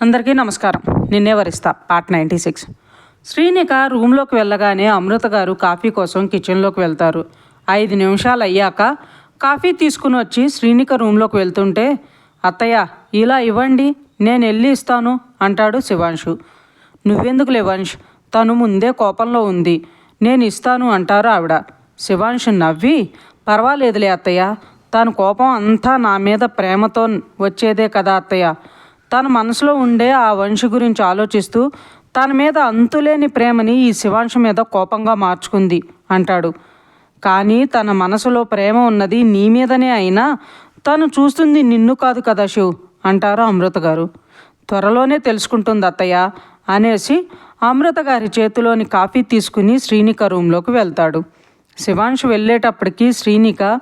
అందరికీ నమస్కారం. Ninne Varistha part ninety six. Srinika రూమ్లోకి వెళ్ళగానే అమృత గారు కాఫీ కోసం కిచెన్లోకి వెళ్తారు. ఐదు నిమిషాలు అయ్యాక కాఫీ తీసుకుని వచ్చి శ్రీనిక రూమ్లోకి వెళ్తుంటే అత్తయ్య ఇలా ఇవ్వండి నేను వెళ్ళి ఇస్తాను అంటాడు శివాంశు. నువ్వెందుకు లేవాంశ్ తను ముందే కోపంలో ఉంది నేను ఇస్తాను అంటారు ఆవిడ. శివాంశు నవ్వి పర్వాలేదులే అత్తయ్య తన కోపం అంతా నా మీద ప్రేమతో వచ్చేదే కదా అత్తయ్య తన మనసులో ఉండే ఆ వంశ గురించి ఆలోచిస్తూ తన మీద అంతులేని ప్రేమని ఈ శివాంశు మీద కోపంగా మార్చుకుంది అంటాడు. కానీ తన మనసులో ప్రేమ ఉన్నది నీ మీదనే అయినా తను చూస్తుంది నిన్ను కాదు కదా శివ్ అంటారు అమృత గారు. త్వరలోనే తెలుసుకుంటుంది అత్తయ్య అనేసి అమృత గారి చేతిలోని కాఫీ తీసుకుని శ్రీనిక రూమ్లోకి వెళ్తాడు. శివాంశ్ వెళ్ళేటప్పటికి శ్రీనిక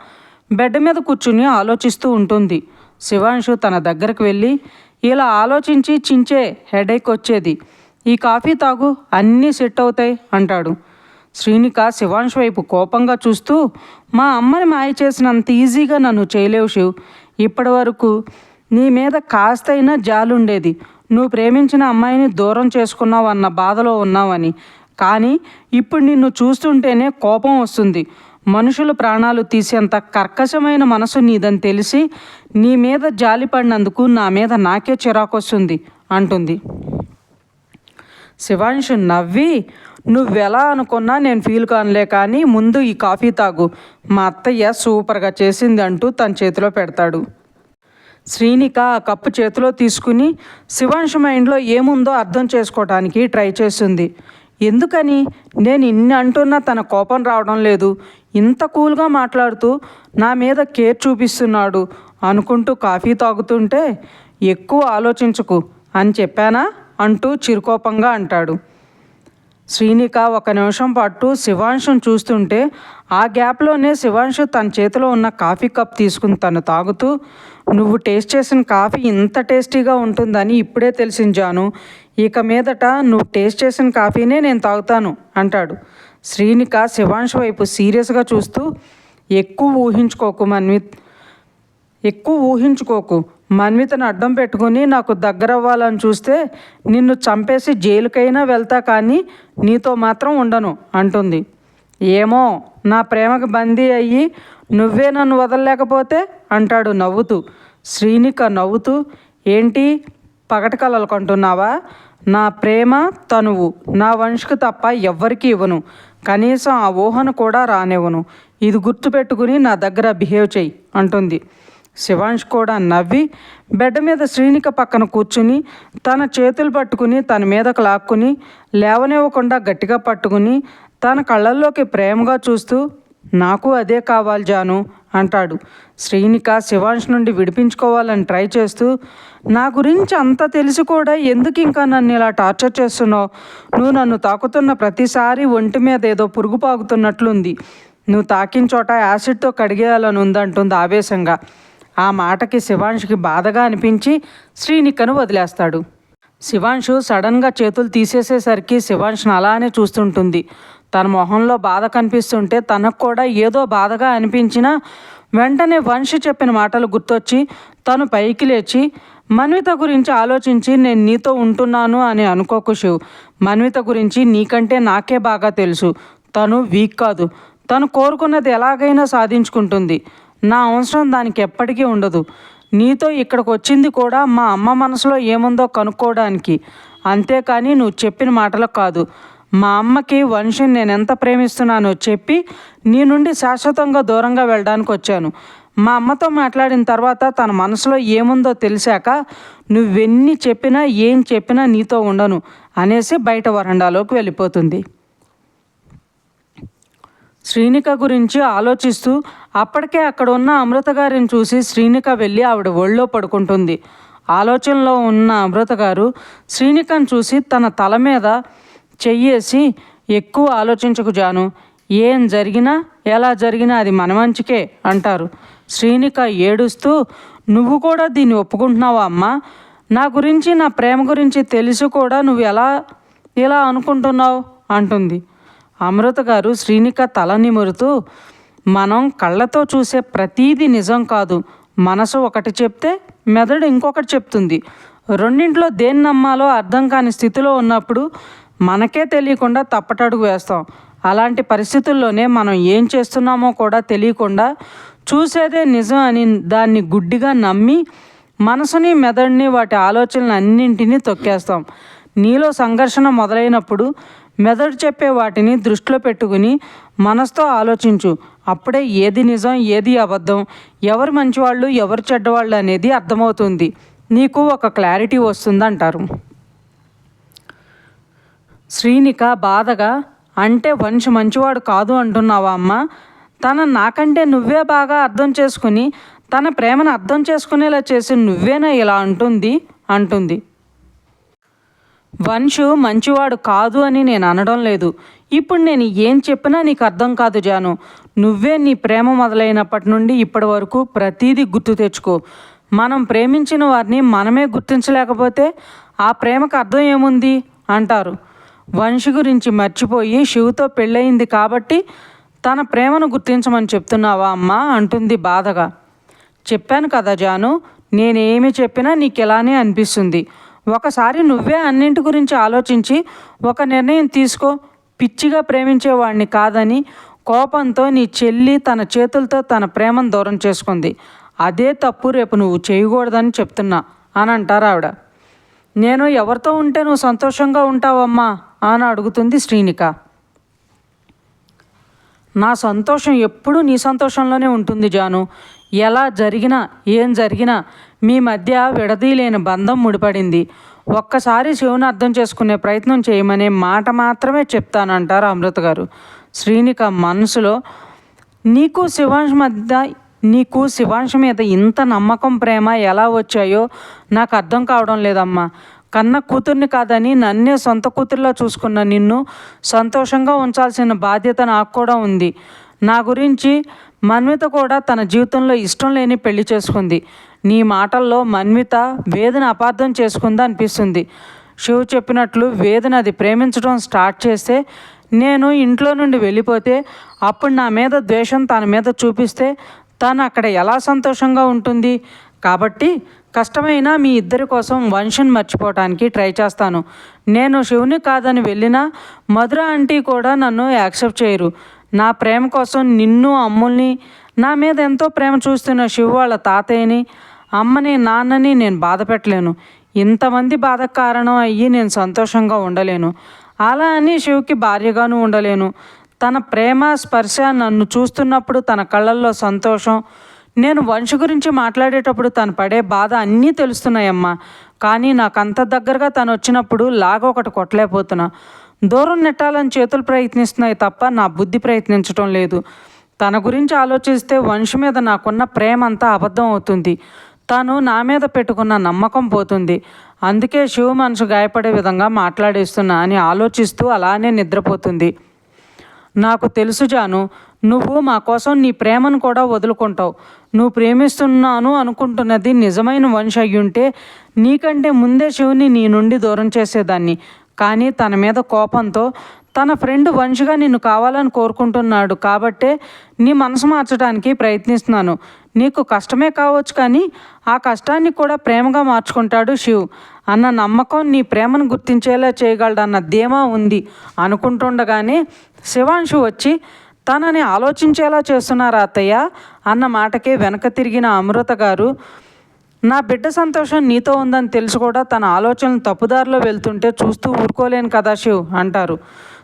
బెడ్ మీద కూర్చుని ఆలోచిస్తూ ఉంటుంది. శివాంశు తన దగ్గరకు వెళ్ళి ఇలా ఆలోచించి చించే హెడేక్ వచ్చేది. ఈ కాఫీ తాగు అన్నీ సెట్ అవుతాయి అంటాడు. శ్రీనిక శివాంశ్ వైపు కోపంగా చూస్తూ మా అమ్మని మాయ చేసినంత ఈజీగా నన్ను చేయలేవు శివ్. ఇప్పటి వరకు నీ మీద కాస్తైనా జాలుండేది. నువ్వు ప్రేమించిన అమ్మాయిని దూరం చేసుకున్నావు అన్న బాధలో ఉన్నావని. కానీ ఇప్పుడు నిన్ను చూస్తుంటేనే కోపం వస్తుంది. మనుషుల ప్రాణాలు తీసేంత కర్కశమైన మనసు నీదని తెలిసి నీ మీద జాలిపడినందుకు నా మీద నాకే చిరాకొస్తుంది అంటుంది. శివాంశు నవ్వి నువ్వెలా అనుకున్నా నేను ఫీల్ కానులే కానీ ముందు ఈ కాఫీ తాగు. మా అత్తయ్య సూపర్గా చేసింది అంటూ తన చేతిలో పెడతాడు. శ్రీనిక ఆ కప్పు చేతిలో తీసుకుని శివాంశు మైండ్లో ఏముందో అర్థం చేసుకోవడానికి ట్రై చేస్తుంది. ఎందుకని? నేను ఇన్ని అంటున్నా తన కోపం రావడం లేదు. ఇంత కూల్గా మాట్లాడుతూ నా మీద కేర్ చూపిస్తున్నాడు అనుకుంటూ కాఫీ తాగుతుంటే ఎక్కువ ఆలోచించకు అని చెప్పానా? అంటూ చిరుకోపంగా అంటాడు. శ్రీనిక ఒక నిమిషం పాటు శివాంశుని చూస్తుంటే ఆ గ్యాప్లోనే శివాంశు తన చేతిలో ఉన్న కాఫీ కప్ తీసుకుని తను తాగుతూ నువ్వు టేస్ట్ చేసిన కాఫీ ఇంత టేస్టీగా ఉంటుందని ఇప్పుడే తెలిసింజాను ఇక మీదట నువ్వు టేస్ట్ చేసిన కాఫీనే నేను తాగుతాను అంటాడు. శ్రీనిక శివాంశు వైపు సీరియస్గా చూస్తూ ఎక్కువ ఊహించుకోకు మన్విత్ ఎక్కువ ఊహించుకోకు. మన్వితను అడ్డం పెట్టుకుని నాకు దగ్గర అవ్వాలని చూస్తే నిన్ను చంపేసి జైలుకైనా వెళ్తా కానీ నీతో మాత్రం ఉండను అంటుంది. ఏమో నా ప్రేమకు బందీ అయ్యి నువ్వే నన్ను వదలలేకపోతే అంటాడు నవ్వుతూ. శ్రీనిక నవ్వుతూ ఏంటి పగటి కలలు కంటున్నావా? నా ప్రేమ తనువు నా వంశకు తప్ప ఎవ్వరికీ ఇవ్వను. కనీసం ఆ ఊహను కూడా రానివ్వను. ఇది గుర్తుపెట్టుకుని నా దగ్గర బిహేవ్ చెయ్యి అంటుంది. శివాంష్ కూడా నవ్వి బెడ్ మీద శ్రీనిక పక్కన కూర్చుని తన చేతులు పట్టుకుని తన మీదకు లాక్కుని లేవనివ్వకుండా గట్టిగా పట్టుకుని తన కళ్ళల్లోకి ప్రేమగా చూస్తూ నాకు అదే కావాలి జాను అంటాడు. శ్రీనిక శివాంష్ నుండి విడిపించుకోవాలని ట్రై చేస్తూ నా గురించి అంత తెలిసి కూడా ఎందుకు ఇంకా నన్ను ఇలా టార్చర్ చేస్తున్నావు? నువ్వు నన్ను తాకుతున్న ప్రతిసారి ఒంటి మీద ఏదో పురుగు పాకుతున్నట్లుంది నువ్వు తాకిన చోట యాసిడ్తో కడిగేయాలని ఉందంటుంది ఆవేశంగా. ఆ మాటకి శివాంష్కి బాధగా అనిపించి శ్రీనికను వదిలేస్తాడు. శివాంషు సడన్గా చేతులు తీసేసేసరికి శివాంష్ను అలానే చూస్తుంటుంది. తన మొహంలో బాధ కనిపిస్తుంటే తనకు కూడా ఏదో బాధగా అనిపించినా వెంటనే వంశీ చెప్పిన మాటలు గుర్తొచ్చి తను పైకి లేచి మన్విత గురించి ఆలోచించి నేను నీతో ఉంటున్నాను అని అనుకోకు శివ్. మన్విత గురించి నీకంటే నాకే బాగా తెలుసు. తను వీక్ కాదు. తను కోరుకున్నది ఎలాగైనా సాధించుకుంటుంది. నా అవసరం దానికి ఎప్పటికీ ఉండదు. నీతో ఇక్కడికి వచ్చింది కూడా మా అమ్మ మనసులో ఏముందో కనుక్కోవడానికి. అంతేకాని నువ్వు చెప్పిన మాటలకు కాదు. మా అమ్మకి వంశుని నేను ఎంత ప్రేమిస్తున్నానో చెప్పి నీ నుండి శాశ్వతంగా దూరంగా వెళ్ళడానికి వచ్చాను. మా అమ్మతో మాట్లాడిన తర్వాత తన మనసులో ఏముందో తెలిసాక నువ్వెన్ని చెప్పినా ఏం చెప్పినా నీతో ఉండను అనేసి బయట వరండాలోకి వెళ్ళిపోతుంది. శ్రీనిక గురించి ఆలోచిస్తూ అప్పటికే అక్కడ ఉన్న అమృత గారిని చూసి శ్రీనిక వెళ్ళి ఆవిడ ఒళ్ళో పడుకుంటుంది. ఆలోచనలో ఉన్న అమృత గారు శ్రీనికను చూసి తన తల మీద చెయ్యేసి ఎక్కువ ఆలోచించకు జాను. ఏం జరిగినా ఎలా జరిగినా అది మన మంచికే అంటారు. శ్రీనిక ఏడుస్తూ నువ్వు కూడా దీన్ని ఒప్పుకుంటున్నావా అమ్మా? నా గురించి నా ప్రేమ గురించి తెలిసి కూడా నువ్వు ఎలా ఇలా అనుకుంటున్నావు? అంటుంది. అమృత గారు శ్రీనిక తల నిమురుతూ మనం కళ్ళతో చూసే ప్రతీది నిజం కాదు. మనసు ఒకటి చెప్తే మెదడు ఇంకొకటి చెప్తుంది. రెండింట్లో దేన్ని నమ్మాలో అర్థం కాని స్థితిలో ఉన్నప్పుడు మనకే తెలియకుండా తప్పటడుగు వేస్తాం. అలాంటి పరిస్థితుల్లోనే మనం ఏం చేస్తున్నామో కూడా తెలియకుండా చూసేదే నిజం అని దాన్ని గుడ్డిగా నమ్మి మనసుని మెదడుని వాటి ఆలోచనలు అన్నింటినీ తొక్కేస్తాం. నీలో సంఘర్షణ మొదలైనప్పుడు మెదడు చెప్పే వాటిని దృష్టిలో పెట్టుకుని మనసుతో ఆలోచించు. అప్పుడే ఏది నిజం ఏది అబద్ధం ఎవరు మంచివాళ్ళు ఎవరు చెడ్డవాళ్ళు అనేది అర్థమవుతుంది. నీకు ఒక క్లారిటీ వస్తుందంటారు. శ్రీనిక బాధగా అంటే వంశ మంచివాడు కాదు అంటున్నావా అమ్మ? తన నాకంటే నువ్వే బాగా అర్థం చేసుకుని తన ప్రేమను అర్థం చేసుకునేలా చేసి నువ్వేనా ఇలా అంటుంది? అంటుంది. వంశు మంచివాడు కాదు అని నేను అనడం లేదు. ఇప్పుడు నేను ఏం చెప్పినా నీకు అర్థం కాదు జాను. నువ్వే నీ ప్రేమ మొదలైనప్పటి నుండి ఇప్పటి వరకు ప్రతీదీ గుర్తు తెచ్చుకో. మనం ప్రేమించిన వారిని మనమే గుర్తించలేకపోతే ఆ ప్రేమకు అర్థం ఏముంది? అంటారు. వంశి గురించి మర్చిపోయి శివుతో పెళ్ళయింది కాబట్టి తన ప్రేమను గుర్తించమని చెప్తున్నావా అమ్మా? అంటుంది బాధగా. చెప్పాను కదా జాను నేనేమి చెప్పినా నీకు ఇలానే అనిపిస్తుంది. ఒకసారి నువ్వే అన్నింటి గురించి ఆలోచించి ఒక నిర్ణయం తీసుకో. పిచ్చిగా ప్రేమించేవాడిని కాదని కోపంతో నీ చెల్లి తన చేతులతో తన ప్రేమను దూరం చేసుకుంది. అదే తప్పు రేపు నువ్వు చేయకూడదని చెప్తున్నా అని అంటారు ఆవిడ నేను ఎవరితో ఉంటే నువ్వు సంతోషంగా ఉంటావమ్మా? అని అడుగుతుంది శ్రీనిక. నా సంతోషం ఎప్పుడూ నీ సంతోషంలోనే ఉంటుంది జాను. ఎలా జరిగినా ఏం జరిగినా మీ మధ్య విడదీయలేని బంధం ముడిపడింది. ఒక్కసారి శివుని అర్థం చేసుకునే ప్రయత్నం చేయమనే మాట మాత్రమే చెప్తానంటారు అమృత గారు. శ్రీనిక మనసులో నీకు శివాంశ మధ్య నీకు శివాంశ మీద ఇంత నమ్మకం ప్రేమ ఎలా వచ్చాయో నాకు అర్థం కావడం లేదమ్మా. కన్న కూతుర్ని కాదని నన్నే సొంత కూతుర్లా చూసుకున్న నిన్ను సంతోషంగా ఉంచాల్సిన బాధ్యత నాకు కూడా ఉంది. నా గురించి మన్విత కూడా తన జీవితంలో ఇష్టం లేని పెళ్ళి చేసుకుంది. నీ మాటల్లో మన్విత వేదన అపార్థం చేసుకుందా అనిపిస్తుంది. శివ్ చెప్పినట్లు వేదన అది ప్రేమించడం స్టార్ట్ చేస్తే నేను ఇంట్లో నుండి వెళ్ళిపోతే అప్పుడు నా మీద ద్వేషం తన మీద చూపిస్తే తను అక్కడ ఎలా సంతోషంగా ఉంటుంది. కాబట్టి కష్టమైనా మీ ఇద్దరి కోసం వంశన్ మర్చిపోవటానికి ట్రై చేస్తాను. నేను శివుని కాదని వెళ్ళినా మధుర ఆంటీ కూడా నన్ను యాక్సెప్ట్ చేయరు. నా ప్రేమ కోసం నిన్ను అమ్ముల్ని నా మీద ఎంతో ప్రేమ చూస్తున్న శివు వాళ్ళ తాతయ్యని అమ్మని నాన్నని నేను బాధ పెట్టలేను. ఇంతమంది బాధకు కారణం అయ్యి నేను సంతోషంగా ఉండలేను. అలా అని శివుకి భార్యగాను ఉండలేను. తన ప్రేమ స్పర్శ నన్ను చూస్తున్నప్పుడు తన కళ్ళల్లో సంతోషం నేను వంశ గురించి మాట్లాడేటప్పుడు తను పడే బాధ అన్నీ తెలుస్తున్నాయమ్మా. కానీ నాకు అంత దగ్గరగా తను వచ్చినప్పుడు లాగ ఒకటి కొట్టలేకపోతున్నా. దూరం నెట్టాలని చేతులు ప్రయత్నిస్తున్నాయి తప్ప నా బుద్ధి ప్రయత్నించడం లేదు. తన గురించి ఆలోచిస్తే వంశ మీద నాకున్న ప్రేమ అంతా అబద్ధం అవుతుంది. తను నా మీద పెట్టుకున్న నమ్మకం పోతుంది. అందుకే శివ మనసు గాయపడే విధంగా మాట్లాడేస్తున్నా అని ఆలోచిస్తూ అలానే నిద్రపోతుంది. నాకు తెలుసు జాను నువ్వు మా కోసం నీ ప్రేమను కూడా వదులుకుంటావు. నువ్వు ప్రేమిస్తున్నాను అనుకుంటున్నది నిజమైన వంశ అయ్యుంటే నీకంటే ముందే శివుని నీ నుండి దూరం చేసేదాన్ని. కానీ తన మీద కోపంతో తన ఫ్రెండ్ వంశగా నిన్ను కావాలని కోరుకుంటున్నాడు కాబట్టే నీ మనసు మార్చడానికి ప్రయత్నిస్తున్నాను. నీకు కష్టమే కావచ్చు కానీ ఆ కష్టాన్ని కూడా ప్రేమగా మార్చుకుంటాడు శివ్. అన్న నమ్మకం నీ ప్రేమను గుర్తించేలా చేయగలడన్న ధీమా ఉంది అనుకుంటుండగానే శివాంశు వచ్చి తనని ఆలోచించేలా చేస్తున్నారా అత్తయ్య? అన్న మాటకే వెనక తిరిగిన అమృత గారు నా బిడ్డ సంతోషం నీతో ఉందని తెలుసు కూడా తన ఆలోచనలు తప్పుదారిలో వెళ్తుంటే చూస్తూ ఊరుకోలేను కదా శివ్ అంటారు.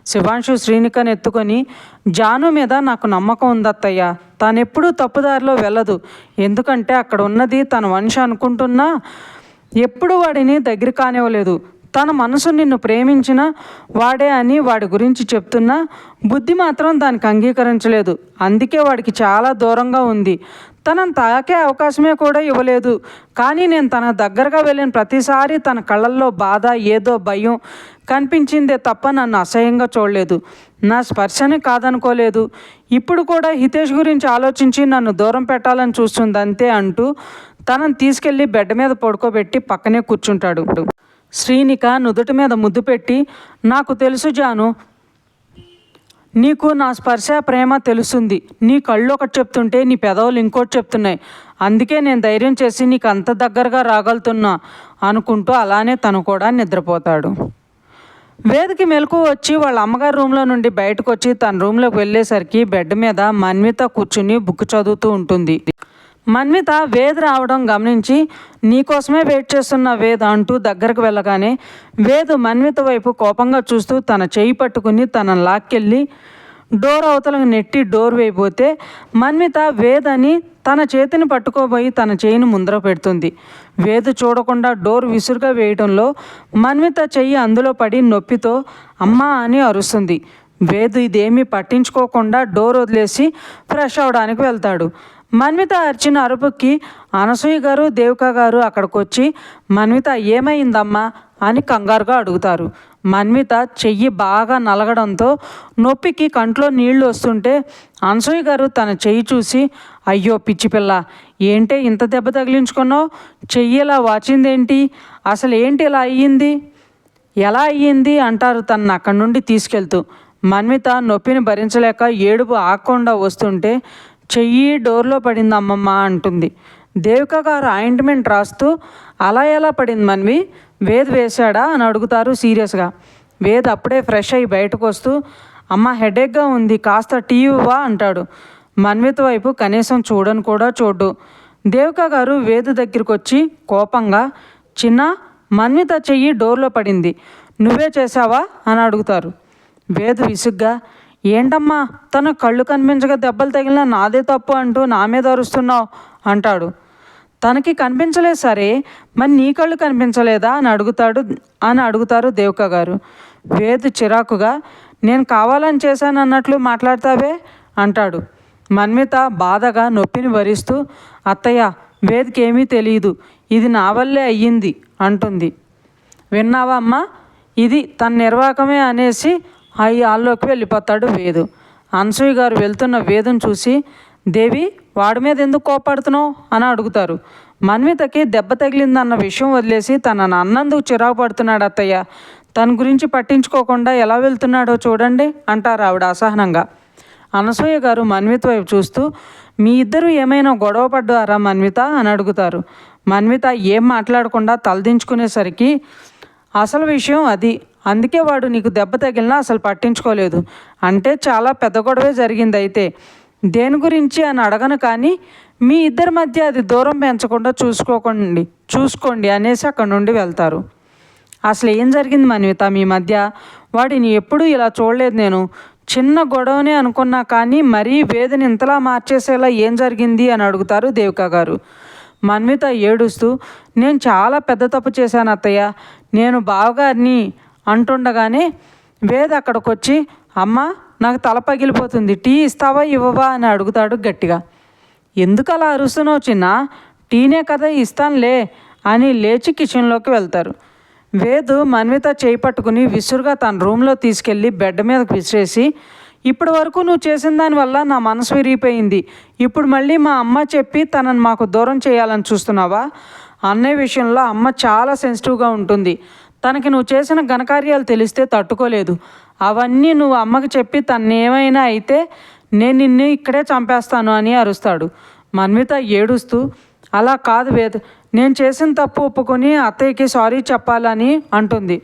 శివాంశు శ్రీనికని ఎత్తుకొని జాను మీద నాకు నమ్మకం ఉందత్తయ్య. తానెప్పుడూ తప్పుదారిలో వెళ్ళదు. ఎందుకంటే అక్కడ ఉన్నది తన వంశ అనుకుంటున్నా ఎప్పుడు వాడిని దగ్గర కానివ్వలేదు. తన మనసు నిన్ను ప్రేమించిన వాడే అని వాడి గురించి చెప్తున్నా బుద్ధి మాత్రం దానికి అంగీకరించలేదు. అందుకే వాడికి చాలా దూరంగా ఉంది. తనను తాకే అవకాశమే కూడా ఇవ్వలేదు. కానీ నేను తన దగ్గరగా వెళ్ళిన ప్రతిసారి తన కళ్ళల్లో బాధ ఏదో భయం కనిపించిందే తప్ప నన్ను అసహ్యంగా చూడలేదు. నా స్పర్శని కాదనుకోలేదు. ఇప్పుడు కూడా హితేష్ గురించి ఆలోచించి నన్ను దూరం పెట్టాలని చూస్తుంది అంతే అంటూ తనను తీసుకెళ్ళి బెడ్ మీద పడుకోబెట్టి పక్కనే కూర్చుంటాడు శ్రీనిక నుదుటి మీద ముద్దు పెట్టి నాకు తెలుసు జాను. నీకు నా స్పర్శ ప్రేమ తెలుసుంది. నీ కళ్ళు ఒకటి చెప్తుంటే నీ పెదవులు ఇంకోటి చెప్తున్నాయి. అందుకే నేను ధైర్యం చేసి నీకు అంత దగ్గరగా రాగలుగుతున్నా అనుకుంటూ అలానే తను కూడా నిద్రపోతాడు. వేదికి మెలకు వచ్చి వాళ్ళ అమ్మగారి రూమ్లో నుండి బయటకు వచ్చి తన రూమ్లోకి వెళ్ళేసరికి బెడ్ మీద మన్విత కూర్చుని బుక్ చదువుతూ ఉంటుంది. మన్విత వేద్ రావడం గమనించి నీకోసమే వెయిట్ చేస్తున్న వేద్ అంటూ దగ్గరకు వెళ్ళగానే వేద్ మన్విత వైపు కోపంగా చూస్తూ తన చేయి పట్టుకుని తన లాక్కెళ్ళి డోర్ అవతలకు నెట్టి డోర్ వేయబోతే మన్విత వేద్ అని తన చేతిని పట్టుకోబోయి తన చేయిని ముందర పెడుతుంది. వేద్ చూడకుండా డోర్ విసురుగా వేయడంలో మన్విత చెయ్యి అందులో పడి నొప్పితో అమ్మా అని అరుస్తుంది. వేద్ ఇదేమీ పట్టించుకోకుండా డోర్ వదిలేసి ఫ్రెష్ అవడానికి వెళ్తాడు. మన్విత అర్చిన అరుపుకి అనసూయ గారు దేవిక గారు అక్కడికి వచ్చి మన్విత ఏమైందమ్మా? అని కంగారుగా అడుగుతారు. మన్విత చెయ్యి బాగా నలగడంతో నొప్పికి కంట్లో నీళ్ళు వస్తుంటే అనసూయ గారు తన చెయ్యి చూసి అయ్యో పిచ్చి పిల్ల ఏంటే ఇంత దెబ్బ తగిలించుకున్నావు? చెయ్యి ఇలా వాచిందేంటి? అసలు ఏంటి ఇలా అయ్యింది? ఎలా అయ్యింది? అంటారు తనను అక్కడి నుండి తీసుకెళ్తూ. మన్విత నొప్పిని భరించలేక ఏడుపు ఆకుండా వస్తుంటే చెయ్యి డోర్లో పడింది అమ్మమ్మ అంటుంది. దేవిక గారు ఆయింట్మెంట్ రాస్తూ అలా ఎలా పడింది మన్వి? వేద్ వేశాడా? అని అడుగుతారు సీరియస్గా. వేద్ అప్పుడే ఫ్రెష్ అయ్యి బయటకు వస్తూ అమ్మ హెడేక్గా ఉంది కాస్త టీ ఇవ్వా అంటాడు. మన్విత వైపు కనీసం చూడను కూడా చూడు దేవిక గారు వేద దగ్గరికి వచ్చి కోపంగా చిన్న మన్విత చెయ్యి డోర్లో పడింది. నువ్వే చేసావా అని అడుగుతారు. వేద్ విసుగ్గా ఏంటమ్మా? తన కళ్ళు కనిపించక దెబ్బలు తగిలిన నాదే తప్పు అంటూ నా మీద అరుస్తున్నావు అంటాడు. తనకి కనిపించలేదు సరే మరి నీ కళ్ళు కనిపించలేదా? అని అడుగుతాడు అని అడుగుతారు దేవక గారు. వేదు చిరాకుగా నేను కావాలని చేశాను అన్నట్లు మాట్లాడతావే? అంటాడు. మన్మిత బాధగా నొప్పిని భరిస్తూ అత్తయ్య వేదికేమీ ఏమీ తెలియదు ఇది నా వల్లే అయ్యింది అంటుంది. విన్నావా అమ్మా? ఇది తన నిర్వాకమే అనేసి ఆ హాల్లోకి వెళ్ళిపోతాడు వేదు. అనసూయ గారు వెళ్తున్న వేదును చూసి దేవి వాడి మీద ఎందుకు కోపడుతున్నావు? అని అడుగుతారు. మన్వితకి దెబ్బ తగిలిందన్న విషయం వదిలేసి తన అన్నందుకు చిరాకు పడుతున్నాడు అత్తయ్య. తన గురించి పట్టించుకోకుండా ఎలా వెళ్తున్నాడో చూడండి అంటారు ఆవిడ అసహనంగా. అనసూయ గారు మన్విత వైపు చూస్తూ మీ ఇద్దరు ఏమైనా గొడవ పడ్డారా మన్విత? అని అడుగుతారు. మన్విత ఏం మాట్లాడకుండా తలదించుకునేసరికి అసలు విషయం అది. అందుకే వాడు నీకు దెబ్బ తగిలినా అసలు పట్టించుకోలేదు. అంటే చాలా పెద్ద గొడవే జరిగింది అయితే దేని గురించి అని అడగను కానీ మీ ఇద్దరి మధ్య అది దూరం పెంచకుండా చూసుకోకండి చూసుకోండి అనేసి అక్కడ నుండి వెళ్తారు. అసలు ఏం జరిగింది మన్విత మీ మధ్య? వాడిని ఎప్పుడూ ఇలా చూడలేదు నేను. చిన్న గొడవనే అనుకున్నా కానీ మరీ వేదన ఇంతలా మార్చేసేలా ఏం జరిగింది అని అడుగుతారు దేవిక గారు. మన్విత ఏడుస్తూ నేను చాలా పెద్ద తప్పు చేశాను అత్తయ్య. నేను బావగారిని అంటుండగానే వేద అక్కడికి వచ్చి అమ్మ నాకు తల పగిలిపోతుంది. టీ ఇస్తావా ఇవ్వవా? అని అడుగుతాడు గట్టిగా. ఎందుకు అలా అరుస్తున్నావు చిన్న? టీనే కదా ఇస్తానులే అని లేచి కిచెన్లోకి వెళ్తారు. వేదు మన్విత చేయి పట్టుకుని విసురుగా తన రూమ్లో తీసుకెళ్ళి బెడ్ మీదకి విసిరేసి ఇప్పటి వరకు నువ్వు చేసిన దానివల్ల నా మనసు విరిగిపోయింది. ఇప్పుడు మళ్ళీ మా అమ్మ చెప్పి తనని మాకు దూరం చేయాలని చూస్తున్నావా? అన్నయ్య విషయంలో అమ్మ చాలా సెన్సిటివ్గా ఉంటుంది. తనకి నువ్వు చేసిన ఘనకార్యాలు తెలిస్తే తట్టుకోలేదు. అవన్నీ నువ్వు అమ్మకి చెప్పి తన్నేమైనా అయితే నేను నిన్ను ఇక్కడే చంపేస్తాను అని అరుస్తాడు. మన్విత ఏడుస్తూ అలా కాదు వేద్ నేను చేసిన తప్పు ఒప్పుకొని అత్తయ్యకి సారీ చెప్పాలని అంటుంది.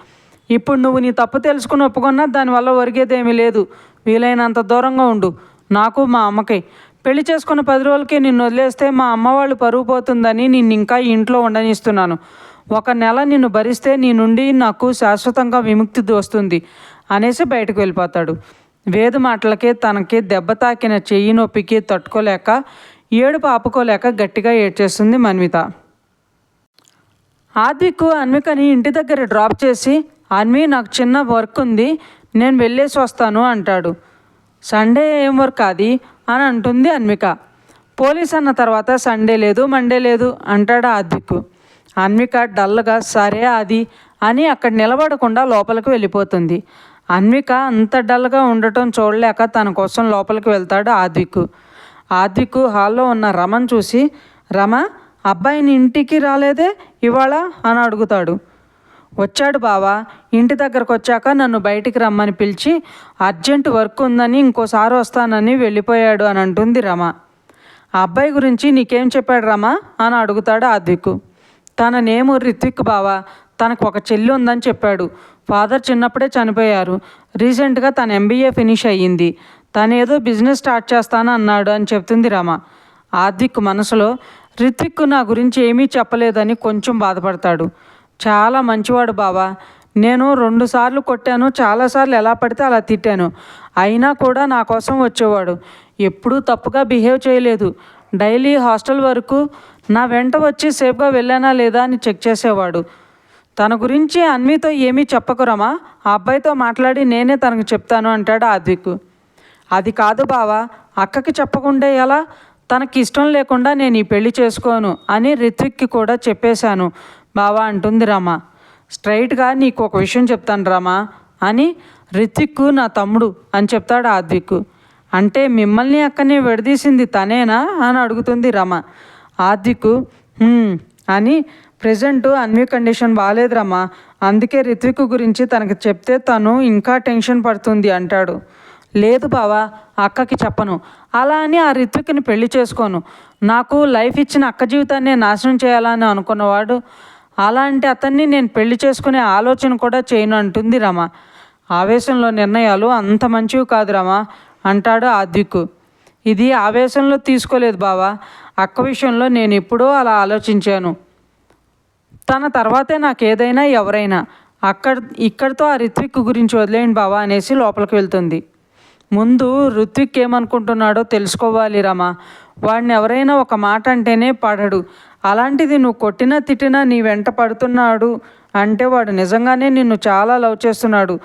ఇప్పుడు నువ్వు నీ తప్పు తెలుసుకుని ఒప్పుకున్నా దానివల్ల ఒరిగేదేమీ లేదు. వీలైనంత దూరంగా ఉండు. నాకు మా అమ్మకి పెళ్ళి చేసుకున్న పది రోజులకి నిన్ను వదిలేస్తే మా అమ్మ వాళ్ళు పరుగు పోతుందని నిన్ను ఇంకా ఇంట్లో ఉండనిస్తున్నాను. ఒక నెల నిన్ను భరిస్తే నీ నుండి నాకు శాశ్వతంగా విముక్తి వస్తుంది అనేసి బయటకు వెళ్ళిపోతాడు. వేదు మాటలకే తనకి దెబ్బ తాకిన చెయ్యి నొప్పికి తట్టుకోలేక ఏడుపు ఆపుకోలేక గట్టిగా ఏడ్చేస్తుంది మన్విత. ఆద్విక్ అన్వికని ఇంటి దగ్గర డ్రాప్ చేసి అన్వి నాకు చిన్న వర్క్ ఉంది నేను వెళ్ళేసి వస్తాను అంటాడు. సండే ఏం వర్క్ అది అని అంటుంది అన్విక. పోలీస్ అన్న తర్వాత సండే లేదు మండే లేదు అంటాడు ఆద్విక్ అన్విక డల్గా సరే అది అని అక్కడ నిలబడకుండా లోపలికి వెళ్ళిపోతుంది. అన్విక అంత డల్గా ఉండటం చూడలేక తన కోసం లోపలికి వెళ్తాడు ఆద్విక్ ఆద్విక్ హాల్లో ఉన్న రమన్ చూసి రమ అబ్బాయిని ఇంటికి రాలేదే ఇవాళ? అని అడుగుతాడు. వచ్చాడు బావా. ఇంటి దగ్గరకు వచ్చాక నన్ను బయటికి రమ్మని పిలిచి అర్జెంట్ వర్క్ ఉందని ఇంకోసారి వస్తానని వెళ్ళిపోయాడు అని అంటుంది రమ. ఆ అబ్బాయి గురించి నీకేం చెప్పాడు రమ? అని అడుగుతాడు ఆద్విక్ తన నేము రిత్విక్ బావా. తనకు ఒక చెల్లి ఉందని చెప్పాడు. ఫాదర్ చిన్నప్పుడే చనిపోయారు. రీసెంట్గా తన ఎంబీఏ ఫినిష్ అయ్యింది. తనేదో బిజినెస్ స్టార్ట్ చేస్తాను అన్నాడు అని చెప్తుంది రమ. ఆద్విక్ మనసులో రిత్విక్ నా గురించి ఏమీ చెప్పలేదని కొంచెం బాధపడతాడు. చాలా మంచివాడు బావా. నేను రెండుసార్లు కొట్టాను చాలాసార్లు ఎలా పడితే అలా తిట్టాను. అయినా కూడా నా కోసం వచ్చేవాడు. ఎప్పుడూ తప్పుగా బిహేవ్ చేయలేదు. డైలీ హాస్టల్ వరకు నా వెంట వచ్చి సేఫ్గా వెళ్ళానా లేదా అని చెక్ చేసేవాడు. తన గురించి అన్వితో ఏమీ చెప్పకురమా ఆ అబ్బాయితో మాట్లాడి నేనే తనకు చెప్తాను అంటాడు ఆద్విక్. అది కాదు బావా. అక్కకి చెప్పకుండా ఎలా? తనకి ఇష్టం లేకుండా నేను ఈ పెళ్ళి చేసుకోను అని రిత్విక్కి కూడా చెప్పేశాను. బావా అంటుంది రమ. స్ట్రైట్గా నీకు ఒక విషయం చెప్తాను రమా. అని రితిక్కు నా తమ్ముడు అని చెప్తాడు ఆద్విక్ అంటే మిమ్మల్ని అక్కనే విడదీసింది తనేనా? అని అడుగుతుంది రమ. ఆద్విక్ అని ప్రజెంట్ అన్వి కండిషన్ బాగాలేదు రమ. అందుకే రిత్విక్ గురించి తనకు చెప్తే తను ఇంకా టెన్షన్ పడుతుంది అంటాడు. లేదు బావా అక్కకి చెప్పను. అలా అని ఆ రిత్విక్ని పెళ్ళి చేసుకోను. నాకు లైఫ్ ఇచ్చిన అక్క జీవితాన్ని నాశనం చేయాలని అనుకున్నవాడు అలాంటి అతన్ని నేను పెళ్ళి చేసుకునే ఆలోచన కూడా చేయను అంటుంది రమ. ఆవేశంలో నిర్ణయాలు అంత మంచివి కాదు రమ అంటాడు ఆద్విక్ ఇది ఆవేశంలో తీసుకోలేదు బావా. అక్క విషయంలో నేను ఎప్పుడూ అలా ఆలోచించాను. తన తర్వాతే నాకు ఏదైనా ఎవరైనా అక్కడ ఇక్కడితో ఆ రిత్విక్ గురించి వదిలేయండి బావా అనేసి లోపలికి వెళ్తుంది. ముందు రుత్విక్ ఏమనుకుంటున్నాడో తెలుసుకోవాలి రమా. వాడిని ఎవరైనా ఒక మాట అంటేనే పడడు. అలాంటిది నువ్వు కొట్టినా తిట్టినా నీ వెంట పడుతున్నాడు అంటే వాడు నిజంగానే నిన్ను చాలా లవ్ చేస్తున్నాడు.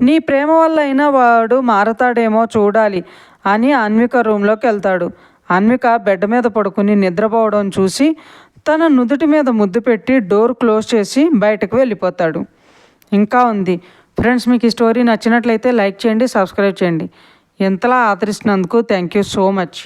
నీ ప్రేమ వల్ల అయినా వాడు మారతాడేమో చూడాలి అని అన్విక రూమ్లోకి వెళ్తాడు. అన్విక బెడ్ మీద పడుకుని నిద్రపోవడం చూసి తన నుదుటి మీద ముద్దు పెట్టి డోర్ క్లోజ్ చేసి బయటకు వెళ్ళిపోతాడు. ఇంకా ఉంది. ఫ్రెండ్స్ మీకు ఈ స్టోరీ నచ్చినట్లయితే లైక్ చేయండి సబ్స్క్రైబ్ చేయండి. ఎంతలా ఆదరిస్తున్నందుకు థ్యాంక్ యూ సో మచ్